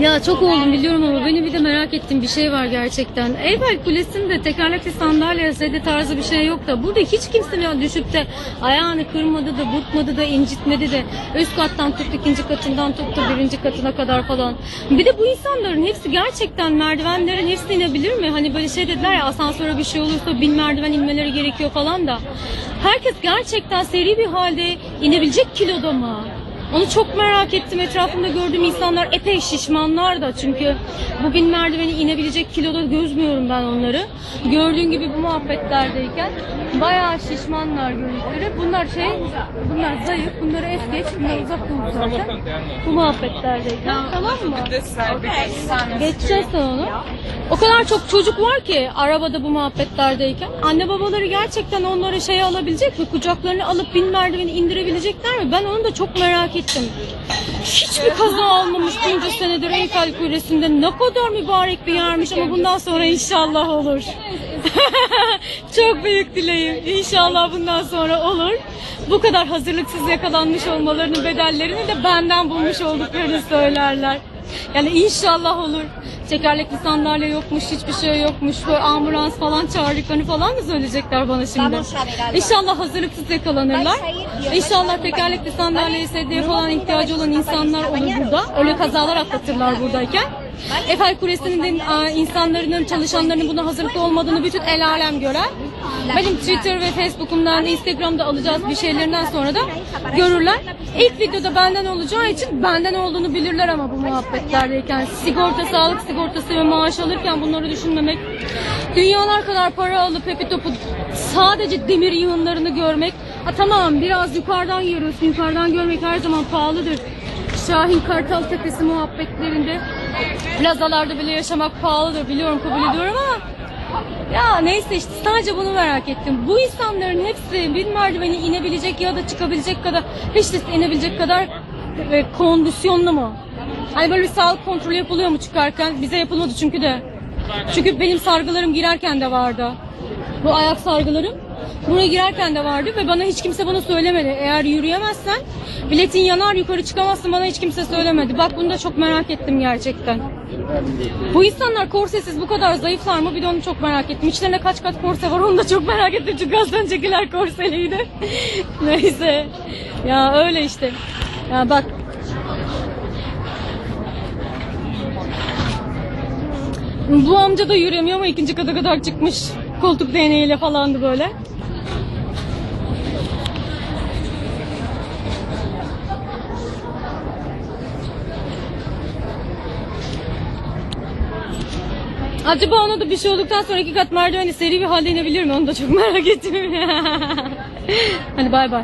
Ya çok oldum biliyorum ama benim bir de merak ettiğim bir şey var gerçekten. Eyfel Kulesi'nde tekerlekli sandalye, sede tarzı bir şey yok da burada hiç kimse ya düşüp de ayağını kırmadı da burkmadı da incitmedi de üst kattan tut ikinci katından tuttu birinci katına kadar falan. Bir de bu insanların hepsi gerçekten merdivenlerin hepsi inebilir mi? Hani böyle şey dediler ya asansöre bir şey olursa bin merdiven inmeleri gerekiyor falan da. Herkes gerçekten seri bir halde inebilecek kiloda mı? Onu çok merak ettim. Etrafımda gördüğüm insanlar epey şişmanlar da çünkü bu bin merdiveni inebilecek kiloda gözmüyorum ben onları. Gördüğün gibi bu muhabbetlerdeyken bayağı şişmanlar görüntüleri. Bunlar şey, bunlar zayıf, bunları es geç, bunlar uzak dur zaten. Bu muhabbetlerdeyken tamam mı? Geçeceğiz sen onu. O kadar çok çocuk var ki arabada bu muhabbetlerdeyken. Anne babaları gerçekten onları şeye alabilecek mi? Kucaklarını alıp bin merdiveni indirebilecekler mi? Ben onu da çok merak ettim. Hiçbir kaza olmamış bunca senedir Eyfel Kulesi'nde. Ne kadar mübarek bir yermiş ama bundan sonra inşallah olur. çok büyük dileğim. İnşallah bundan sonra olur. Bu kadar hazırlıksız yakalanmış olmalarının bedellerini de benden bulmuş olduklarını söylerler. Yani inşallah olur. Tekerlekli sandalye yokmuş, hiçbir şey yokmuş. Böyle ambulans falan çağırdıklarını falan mı söyleyecekler bana şimdi? İnşallah hazırlıksız yakalanırlar. İnşallah tekerlekli sandalyeye, sedyeye falan ihtiyacı olan insanlar olur burada. Öyle kazalar atlatırlar buradayken. Eiffel Kulesi'nin insanların, çalışanlarının buna hazırlıklı olmadığını bütün el alem görer. Benim Twitter ve Facebook'umdan, Instagram'da alacağız bir şeylerinden sonra da görürler. İlk videoda benden olacağı için benden olduğunu bilirler ama bu muhabbetlerdeyken. Sigorta, sağlık sigortası ve maaş alırken bunları düşünmemek. Dünyalar kadar para alıp hepi topu sadece demir yığınlarını görmek. Ha tamam biraz yukarıdan görüyorsun. Yukarıdan görmek her zaman pahalıdır. Şahin Kartal Tepesi muhabbetlerinde plazalarda bile yaşamak pahalıdır biliyorum kabul ediyorum ama ya neyse işte sadece bunu merak ettim. Bu insanların hepsi bir merdiveni inebilecek ya da çıkabilecek kadar hiç de inebilecek kadar e, kondisyonlu mu? Hani böyle bir sağlık kontrolü yapılıyor mu çıkarken? Bize yapılmadı çünkü de. Çünkü benim sargılarım girerken de vardı. Bu ayak sargılarım buraya girerken de vardı ve bana hiç kimse bana söylemedi. Eğer yürüyemezsen biletin yanar yukarı çıkamazsın bana hiç kimse söylemedi. Bak bunu da çok merak ettim gerçekten. Bu insanlar korsesiz bu kadar zayıflar mı? Bir de onu çok merak ettim. İçlerinde kaç kat korse var onu da çok merak ettim. Çünkü az öncekiler korseliydi. Neyse. Ya öyle işte. Ya bak. Bu amca da yürüyemiyor ama ikinci kata kadar çıkmış. Koltuk değneğiyle falandı böyle. Acaba ona da bir şey olduktan sonra iki kat merdiveni seri bir halde inebilir mi? Onu da çok merak ettim. Hadi bay bay.